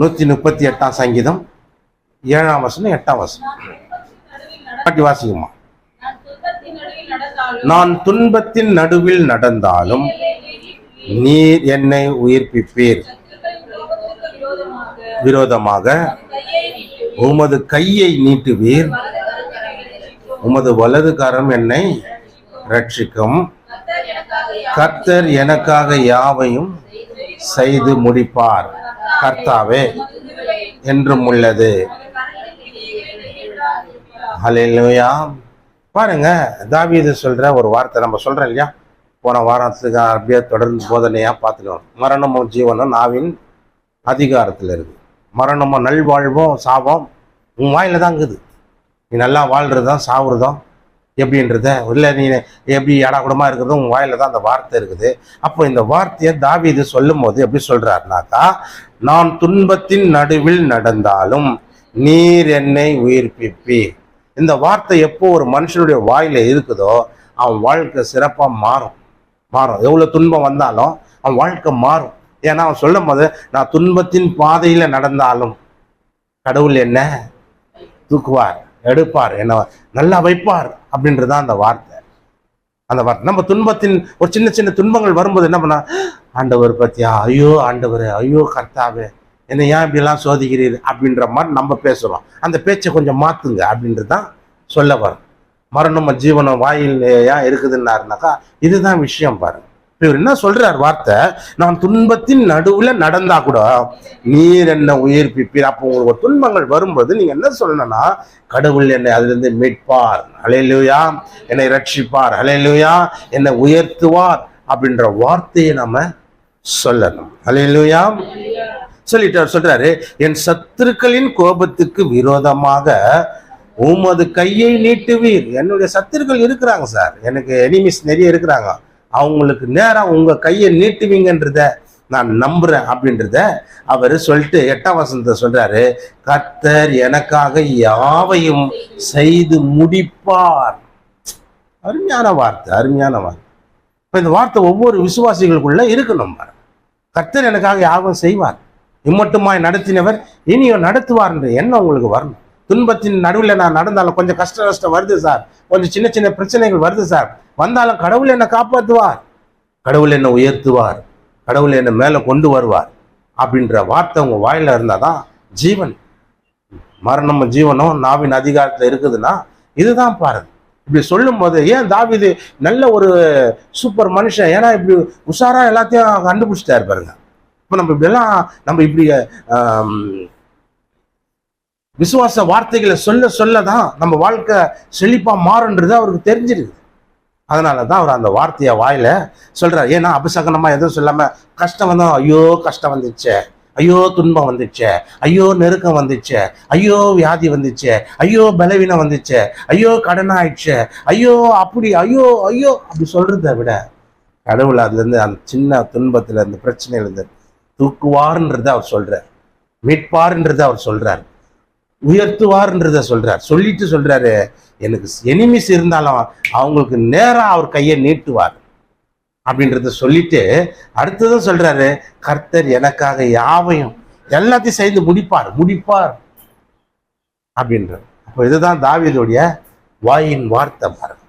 நூற்றி முப்பத்தி எட்டாம் சங்கீதம் ஏழாம் வசனம் எட்டாம் வசனம். பாட்டி வாசிக்குமா நான் துன்பத்தின் நடுவில் நடந்தாலும் நீர் என்னை உயிர்ப்பிப்பீர். விரோதமாக உமது கையை நீட்டுவீர். உமது வலதுகாரம் என்னை ரட்சிக்கும் கர்த்தர் எனக்காக யாவையும் செய்து முடிப்பார். கர்த்தாவே என்றும் உள்ளது ஹalleluya பாருங்க தாவீது சொல்ற ஒரு வார்த்தை நம்ம சொல்றோம் இல்லையா? போன வாரத்துக்கு அப்படியே தொடர்ந்து போதனையா பார்த்துக்கணும் மரணமும் ஜீவனும் நாவின் அதிகாரத்தில் இருக்கு. மரணமும் நல்வாழ்வும் சாபம் உன் வாயில தான் இருக்குது நீ நல்லா வாழ்றதும் சாவுறதும் எப்படின்றத? இல்லை நீ எப்படி அடாகுடமாக இருக்கிறது? உன் வாயில் தான் அந்த வார்த்தை இருக்குது. அப்போ இந்த வார்த்தையை தாவி இது சொல்லும் போது எப்படி சொல்கிறாருனாக்கா நான் துன்பத்தின் நடுவில் நடந்தாலும் நீர் என்னை உயிர்ப்பிப்பீர். இந்த வார்த்தை எப்போ ஒரு மனுஷனுடைய வாயில் இருக்குதோ அவன் வாழ்க்கை சிறப்பாக மாறும். மாறும். எவ்வளோ துன்பம் வந்தாலும் அவன் வாழ்க்கை மாறும். ஏன்னா அவன் சொல்லும் போது நான் துன்பத்தின் பாதையில் நடந்தாலும் கடவுள் என்ன தூக்குவார். எடுப்பார் என்ன நல்லா வைப்பார் அப்படின்றதான் அந்த வார்த்தை. அந்த வார்த்தை. நம்ம துன்பத்தின் ஒரு சின்ன சின்ன துன்பங்கள் வரும்போது என்ன பண்ணா ஆண்டவர் பத்தியா? ஐயோ ஆண்டவர் ஐயோ கர்த்தாவே என்னை ஏன் இப்படிலாம் சோதிக்கிறீர் அப்படின்ற மாதிரி நம்ம பேசுறோம். அந்த பேச்சை கொஞ்சம் மாத்துங்க அப்படின்றது தான் சொல்ல வரும் மரணம் ஜீவனம் வாயில் ஏன் இருக்குதுன்னாருனாக்கா இதுதான் விஷயம் பாருங்க. இவர் என்ன சொல்றார் வார்த்தை? நான் துன்பத்தின் நடுவுல நடந்தா கூட நீர் என்ன உயிர்ப்பிப்பீர் அப்போ உங்களுக்கு ஒரு துன்பங்கள் வரும்போது நீங்க என்ன சொல்லணும்னா கடவுள் என்னை அதிலிருந்து மீட்பார். அலையிலுயா என்னை ரட்சிப்பார். அலையிலுயா என்னை உயர்த்துவார். அப்படின்ற வார்த்தையை நம்ம சொல்லணும். அலையிலுயா சொல்லிட்டு சொல்றாரு என் சத்துருக்களின் கோபத்துக்கு விரோதமாக உமது கையை நீட்டுவீர். என்னுடைய சத்துருக்கள் இருக்கிறாங்க சார். எனக்கு எனிமிஸ் நிறைய இருக்கிறாங்க. அவங்களுக்கு நேரம் உங்க கையை நீட்டுவீங்கன்றத நான் நம்புறேன் அப்படின்றத அவர் சொல்லிட்டு எட்டாம் வசனத்தை சொல்றாரு. கர்த்தர் எனக்காக யாவையும் செய்து முடிப்பார். அருமையான வார்த்தை அருமையான வார்த்தை. இப்ப இந்த வார்த்தை ஒவ்வொரு விசுவாசிகளுக்குள்ள இருக்கணும் கர்த்தர் எனக்காக யாவும் செய்வார். இம்மட்டுமாய் நடத்தினவர் இனியும் நடத்துவார்ன்ற எண்ணம் உங்களுக்கு வரணும். துன்பத்தின் நடுவில் நான் நடந்தாலும் கொஞ்சம் கஷ்ட கஷ்டம் வருது சார். கொஞ்சம் சின்ன சின்ன பிரச்சனைகள் வருது சார். வந்தாலும் கடவுள் என்னை காப்பாற்றுவார் கடவுள் என்னை உயர்த்துவார். கடவுள் என்னை மேலே கொண்டு வருவார். அப்படின்ற வார்த்தை உங்க வாயில இருந்தாதான் ஜீவன். மரணமும் ஜீவனும் நாவின் அதிகாரத்தில் இருக்குதுன்னா இதுதான் பாருங்க. இப்படி சொல்லும் போது ஏன் தாவிது நல்ல ஒரு சூப்பர் மனுஷன்? ஏன்னா இப்படி உஷாராக எல்லாத்தையும் கண்டுபிடிச்சிட்டாரு பாருங்க. இப்போ நம்ம இப்படியெல்லாம் நம்ம இப்படி விசுவாச வார்த்தைகளை சொல்ல சொல்ல தான் நம்ம வாழ்க்கை செழிப்பாக மாறுன்றது அவருக்கு தெரிஞ்சிருக்குது அதனால தான் அவர் அந்த வார்த்தையை வாயில சொல்கிறார் ஏன்னா அபிசகனமாக எதுவும் சொல்லாமல் கஷ்டம் வந்தோம் ஐயோ கஷ்டம் வந்துச்சே ஐயோ துன்பம் வந்துச்சே ஐயோ நெருக்கம் வந்துச்சே ஐயோ வியாதி வந்துச்சே ஐயோ பலவீனம் வந்துச்சே ஐயோ கடன் ஆயிடுச்சே ஐயோ அப்படி ஐயோ ஐயோ அப்படி சொல்கிறத விட கடவுள் அதுலேருந்து அந்த சின்ன துன்பத்தில் அந்த பிரச்சனையிலேருந்து தூக்குவார்ன்றதை அவர் சொல்கிறார் மீட்பார்ன்றதை அவர் சொல்கிறார் உயர்த்துவார்ன்றத சொல்றார். சொல்லிட்டு சொல்றாரு எனக்கு எனிமிஸ் இருந்தாலும் அவங்களுக்கு நேராக அவர் கையை நீட்டுவார். அப்படின்றத சொல்லிட்டு அடுத்ததும் சொல்றாரு கர்த்தர் எனக்காக யாவையும் எல்லாத்தையும் செய்து முடிப்பார் முடிப்பார். அப்படின்றார். அப்போ இதுதான் தாவியதுடைய வாயின் வார்த்தை பாருங்க.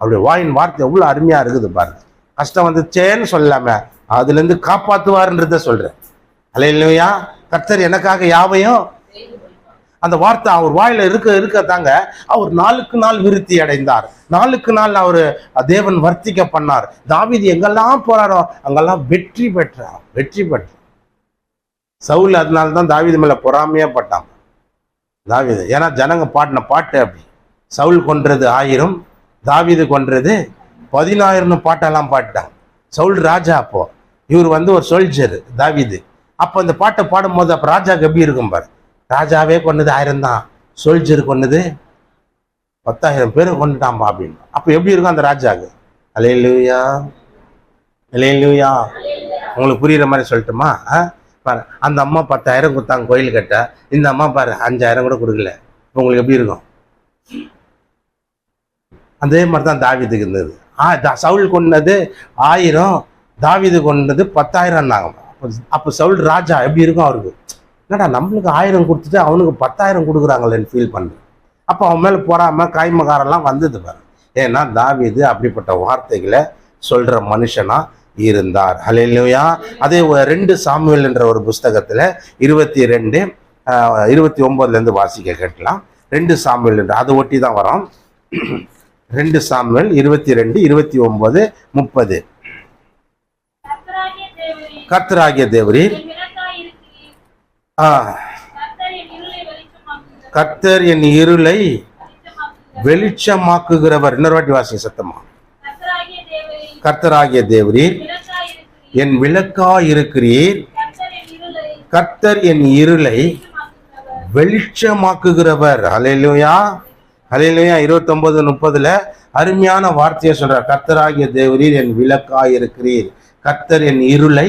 அவருடைய வாயின் வார்த்தை எவ்வளோ அருமையா இருக்குது பாருங்க. கஷ்டம் வந்துச்சேன்னு சொல்லாம அதுலேருந்து காப்பாற்றுவார்ன்றத காப்பாத்துவார்ன்றத சொல்றேன் அலையிலையா கர்த்தர் எனக்காக யாவையும் அந்த வார்த்தை அவர் வாயில இருக்க இருக்க தாங்க அவர் நாளுக்கு நாள் விருத்தி அடைந்தார். நாளுக்கு நாள் அவர் தேவன் வர்த்திக்க பண்ணார். தாவீது எங்கெல்லாம் போறாரோ அங்கெல்லாம் வெற்றி பெற்றார் வெற்றி பெற்றார். சவுல் அதனால தான் தாவீது மேல பொறாமையா பட்டான். தாவிது ஏன்னா ஜனங்க பாடின பாட்டு அப்படி. சவுல் கொன்றது ஆயிரம் தாவிது கொன்றது பதினாயிரம்னு பாட்டெல்லாம் பாடிட்டாங்க சவுல் ராஜா அப்போ. இவர் வந்து ஒரு சோல்ஜர் தாவீது. அப்போ அந்த பாட்டை பாடும்போது அப்போ ராஜா எப்படி இருக்கும் பாரு. ராஜாவே கொன்னது ஆயிரம் தான் சோல்ஜர் கொண்டது பத்தாயிரம் பேரை கொண்டுட்டாம்பா அப்படின்னு. அப்போ எப்படி இருக்கும் அந்த ராஜாக்கு அலையலுயா அலையலுயா உங்களுக்கு புரியுற மாதிரி சொல்லட்டுமா? ஆ? பாரு அந்த அம்மா பத்தாயிரம் கொடுத்தாங்க கோயில் கட்ட இந்த அம்மா பாரு அஞ்சாயிரம் கூட கொடுக்கல. இப்போ உங்களுக்கு எப்படி இருக்கும்? அதே மாதிரி தான் தாவியத்துக்கு இருந்தது. ஆ தா- சவுல் கொண்டது ஆயிரம் தாவிது கொண்டது பத்தாயிரம்னாங்க அப்போ அப்போ சவுல் ராஜா எப்படி இருக்கும் அவருக்கு? என்னடா நம்மளுக்கு ஆயிரம் கொடுத்துட்டு அவனுக்கு பத்தாயிரம் கொடுக்குறாங்களேன்னு ஃபீல் பண்ணுறேன் அப்போ அவன் மேலே போறாம காய்மகாரெல்லாம் வந்தது பாரு. ஏன்னா தாவிது அப்படிப்பட்ட வார்த்தைகளை சொல்ற மனுஷனா இருந்தார். ஹalleluya. அதே ரெண்டு சாமுவேல் என்ற ஒரு புஸ்தகத்தில் இருபத்தி ரெண்டு இருபத்தி ஒன்பதுலேருந்து வாசிக்க கேட்கலாம். ரெண்டு சாமுவேல் என்று அதை ஒட்டி தான் வரோம். ரெண்டு சாமுவேல் இருபத்தி ரெண்டு இருபத்தி ஒன்பது முப்பது. கர்த்தராகிய தேவரீர். ஆ, என் இருளை வெளிச்சமாக்குகிறவர். இன்னொரு வாட்டி வாசி சத்தமா. கர்த்தராகிய தேவரீர் என் விளக்கா இருக்கிறீர் கர்த்தர் என் இருளை வெளிச்சமாக்குகிறவர். அலையிலுயா அலையிலுயா இருபத்தொன்பது முப்பதுல அருமையான வார்த்தையை சொல்றார். கர்த்தராகிய தேவரீர் என் விளக்கா இருக்கிறீர் கர்த்தர் என் இருளை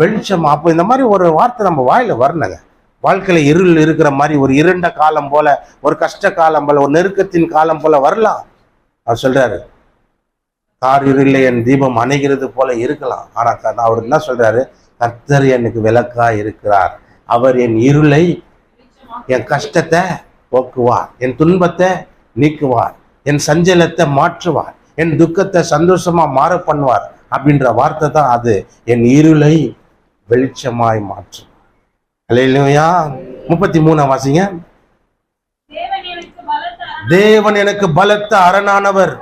வெளிச்சம். அப்போ இந்த மாதிரி ஒரு வார்த்தை நம்ம வாயில வரணுங்க. வாழ்க்கையில் இருள் இருக்கிற மாதிரி ஒரு இருண்ட காலம் போல ஒரு கஷ்ட காலம் போல ஒரு நெருக்கத்தின் காலம் போல வரலாம். அவர் சொல்றாரு கார் இருளை என் தீபம் அணைகிறது போல இருக்கலாம். ஆனால் அவர் என்ன சொல்றாரு? கர்த்தர் எனக்கு விளக்கா இருக்கிறார். அவர் என் இருளை என் கஷ்டத்தை போக்குவார். என் துன்பத்தை நீக்குவார். என் சஞ்சலத்தை மாற்றுவார். என் துக்கத்தை சந்தோஷமா மாற பண்ணுவார். அப்படின்ற வார்த்தை தான் அது. என் இருளை வெளிச்சமாய் மாற்றும். அல்லையா முப்பத்தி மூணாம் வாசிங்க. தேவன் எனக்கு பலத்த அரணானவர்.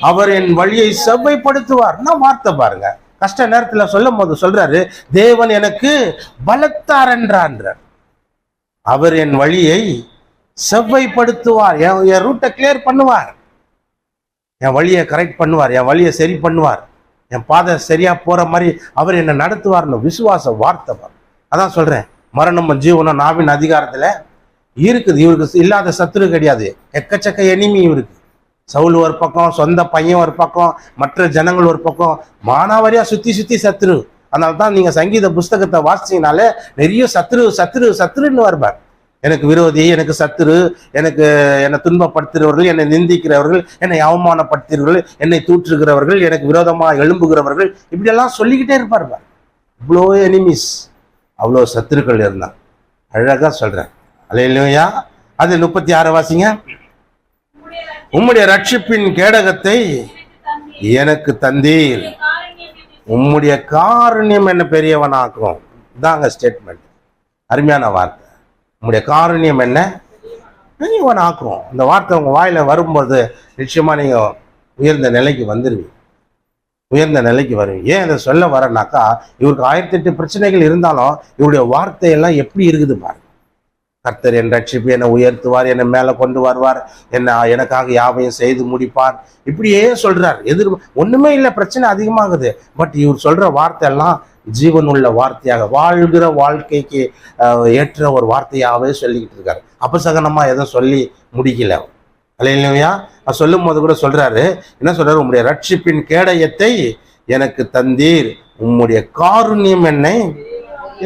அவர் என் வழியை செவ்வைப்படுத்துவார். நான் வார்த்தை பாருங்க. கஷ்ட நேரத்துல சொல்லும் போது சொல்றாரு தேவன் எனக்கு பலத்த அரன்றான்றார் அவர் என் வழியை செவ்வைப்படுத்துவார். என் என் ரூட்டை கிளியர் பண்ணுவார். என் வழியை கரெக்ட் பண்ணுவார். என் வழியை சரி பண்ணுவார். என் பாதை சரியாக போகிற மாதிரி அவர் என்னை நடத்துவார்னு விசுவாச வார்த்தை அதான் சொல்கிறேன் மரணம் ஜீவனம் நாவின் அதிகாரத்தில் இருக்குது. இவருக்கு இல்லாத சத்துரு கிடையாது. எக்கச்சக்க எனிமி இவருக்கு சவுல் ஒரு பக்கம் சொந்த பையன் ஒரு பக்கம் மற்ற ஜனங்கள் ஒரு பக்கம். மானாவாரியாக சுற்றி சுற்றி சத்துரு. அதனால தான் நீங்கள் சங்கீத புஸ்தகத்தை வாசிச்சீங்கனாலே நிறைய சத்துரு சத்துரு சத்துருன்னு வருவார். எனக்கு விரோதி எனக்கு சத்துரு எனக்கு என்னை துன்பப்படுத்துகிறவர்கள் என்னை நிந்திக்கிறவர்கள் என்னை அவமானப்படுத்துகிறவர்கள் என்னை தூற்றுகிறவர்கள் எனக்கு விரோதமாக எழும்புகிறவர்கள் இப்படியெல்லாம் சொல்லிக்கிட்டே இருப்பார் பார். இவ்வளோ எனிமிஸ் அவ்வளோ சத்துருக்கள் இருந்தான் அழகாக சொல்கிறேன் அலையிலையா? அது முப்பத்தி ஆறு வாசிங்க. உம்முடைய ரட்சிப்பின் கேடகத்தை எனக்கு தந்தீர். உம்முடைய காரணியம் என்னை என்ன பெரியவனாக்கும். இதாங்க ஸ்டேட்மெண்ட் அருமையான வார்த்தை. உங்களுடைய காரணியம் என்ன? பெரியவனாக்கும் இந்த வார்த்தை உங்கள் வாயில் வரும்போது நிச்சயமாக நீங்கள் உயர்ந்த நிலைக்கு வந்துடுவீங்க உயர்ந்த நிலைக்கு வருவீங்க. ஏன் இதை சொல்ல வரேன்னாக்கா இவருக்கு ஆயிரத்தி எட்டு பிரச்சனைகள் இருந்தாலும் இவருடைய வார்த்தையெல்லாம் எப்படி இருக்குது பாருங்க. கர்த்தர் என் ரட்சிப்பு என்னை உயர்த்துவார் என்னை மேலே கொண்டு வருவார் என்ன எனக்காக யாவையும் செய்து முடிப்பார். இப்படியே சொல்கிறார் எதிர் ஒன்றுமே இல்லை பிரச்சனை அதிகமாகுது. பட் இவர் சொல்கிற வார்த்தை எல்லாம் ஜீவனுள்ள வார்த்தையாக வாழ்கிற வாழ்க்கைக்கு ஏற்ற ஒரு வார்த்தையாகவே சொல்லிக்கிட்டு இருக்காரு. அப்பசகனமாக எதுவும் சொல்லி முடிக்கல இல்லையா சொல்லும் போது கூட சொல்றாரு என்ன சொல்றாரு? உங்களுடைய ரட்சிப்பின் கேடயத்தை எனக்கு தந்தீர். உம்முடைய காருண்யம் என்னை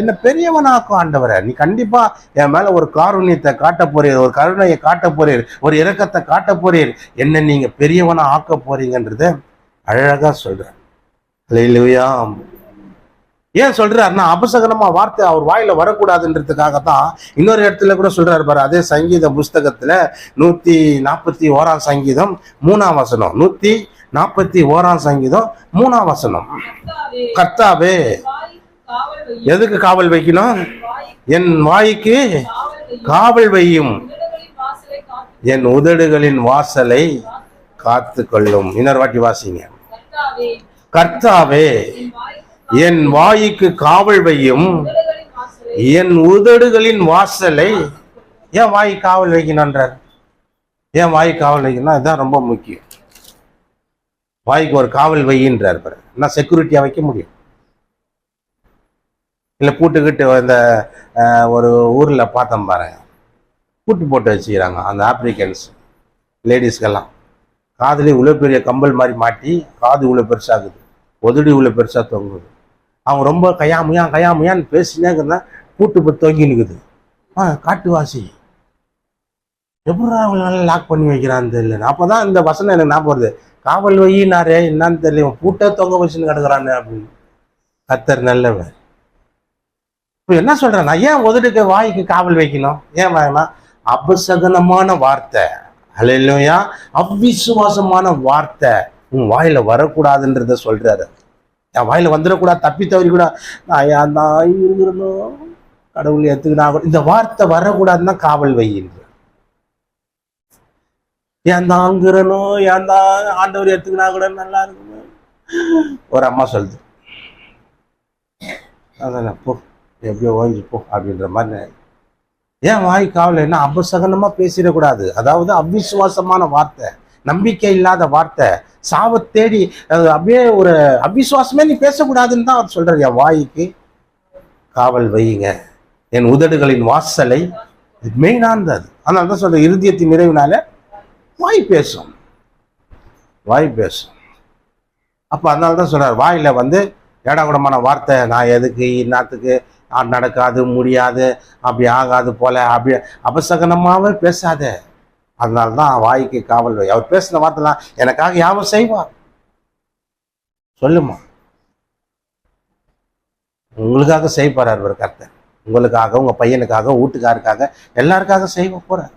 என்ன பெரியவனாக்கும் ஆண்டவரை நீ கண்டிப்பா என் மேல ஒரு காருண்யத்தை காட்ட போறீர் ஒரு கருணையை காட்ட போறீர் ஒரு இரக்கத்தை காட்ட போறீர். என்ன நீங்க பெரியவனா ஆக்க போறீங்கன்றத அழகா சொல்றார். இல்லையா ஏன் சொல்றாருன்னா அபசகனமா வார்த்தை அவர் வாயில வரக்கூடாதுன்றதுக்காக தான் இன்னொரு இடத்துல கூட சொல்றாரு பாரு அதே சங்கீத புஸ்தகத்துல நூத்தி நாற்பத்தி ஓராம் சங்கீதம் மூணாம் வசனம். நூத்தி நாற்பத்தி ஓராம் சங்கீதம் மூணாம் வசனம். கர்த்தாவே, எதுக்கு காவல் வைக்கணும்? என் வாய்க்கு காவல் வையும். என் உதடுகளின் வாசலை காத்து கொள்ளும் இன்னொரு வாட்டி வாசிங்க. கர்த்தாவே என் வாய்க்கு காவல் வையும் என் உதடுகளின் வாசலை ஏன் வாய் காவல் வைக்கணுன்றார் ஏன் வாய் காவல் வைக்கணும் இதுதான் ரொம்ப முக்கியம். வாய்க்கு ஒரு காவல் வையின்றார் பாரு. நான் செக்யூரிட்டியாக வைக்க முடியும்? இல்லை பூட்டுக்கிட்டு இந்த ஒரு ஊரில் பார்த்தோம் பாருங்க பூட்டு போட்டு வச்சுக்கிறாங்க அந்த ஆப்பிரிக்கன்ஸ் லேடிஸ்க்கெல்லாம் காதுல இவ்வளோ பெரிய கம்பல் மாதிரி மாட்டி காது இவ்வளோ பெருசாகுது. உதடு இவ்வளோ பெருசாக தொங்குது. அவங்க ரொம்ப கையாமையா கையாமையான்னு பேசினே கூட்டு போய் தொங்கி நிற்குது ஆ காட்டுவாசி. எப்படி அவங்களால லாக் பண்ணி வைக்கிறான்னு தெரியல. அப்பதான் இந்த வசனம் எனக்கு ஞாபகம் வருது. காவல் வையினாரே என்னன்னு தெரியல. பூட்டை தொங்க வச்சுன்னு கிடக்குறானே அப்படின்னு. கத்தர் நல்லவர். இப்போ என்ன சொல்கிறேன் நான் ஏன் உதடுக்கு வாய்க்கு காவல் வைக்கணும்? ஏன் வேணாம் அபசகனமான வார்த்தை. அல்லையா அவ்விசுவாசமான வார்த்தை. உன் வாயில வரக்கூடாதுன்றத சொல்றாரு. என் வாயில வந்துடக்கூடாது தப்பி தவறி கூட நான் ஏன் தான் இருக்கிறனோ கடவுள் ஏத்துக்கினா கூட இந்த வார்த்தை வரக்கூடாதுன்னா காவல் வையின்ற ஏன் தாங்கிறனோ ஏன் தான் ஆண்டவர் எடுத்துக்கினா கூட நல்லா இருக்கும். ஒரு அம்மா சொல்லுது. அதான் போ எப்படியோ ஓய்ஞ்சு போ அப்படின்ற மாதிரி. ஏன் வாய் காவல் என்ன அபசகனமா பேசிடக்கூடாது. அதாவது அவிசுவாசமான வார்த்தை. நம்பிக்கை இல்லாத வார்த்தை. சாவை தேடி அப்படியே ஒரு அவிசுவாசமே நீ பேசக்கூடாதுன்னு தான் அவர் சொல்றாரு. என் வாய்க்கு காவல் வையுங்க. என் உதடுகளின் வாசலை மெயினானது அது அதனால தான் சொல்ற இறுதியத்தின் நிறைவினால வாய் பேசும். வாய் பேசும். அப்போ அதனால தான் சொல்றார் வாயில வந்து ஏடாகுடமான வார்த்தை நான் எதுக்கு இன்னத்துக்கு நடக்காது முடியாது அப்படி ஆகாது போல அப்படி அபசகனமாகவே பேசாத. அதனால தான் வாய்க்கு காவல் வை. அவர் பேசின வார்த்தைலாம் எனக்காக யாவும் செய்வார். சொல்லுமா? உங்களுக்காக செய்ய போறார் ஒரு கர்த்தர். உங்களுக்காக உங்க பையனுக்காக வீட்டுக்காருக்காக எல்லாருக்காக செய்ய போறார்.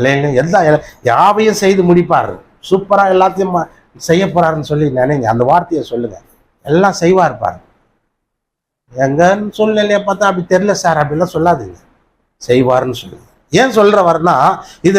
இல்லைங்க எல்லா எல்லா- யாவையும் செய்து முடிப்பார். சூப்பரா எல்லாத்தையும் செய்ய போறாருன்னு சொல்லி நினைங்க. அந்த வார்த்தையை சொல்லுங்க. எல்லாம் செய்வார் பாருங்க. எங்கன்னு சூழ்நிலையை பார்த்தா அப்படி தெரியல சார். அப்படிலாம் சொல்லாதீங்க. செய்வாருன்னு சொல்லுங்க. ஏன் சொல்ற வரனா இதுல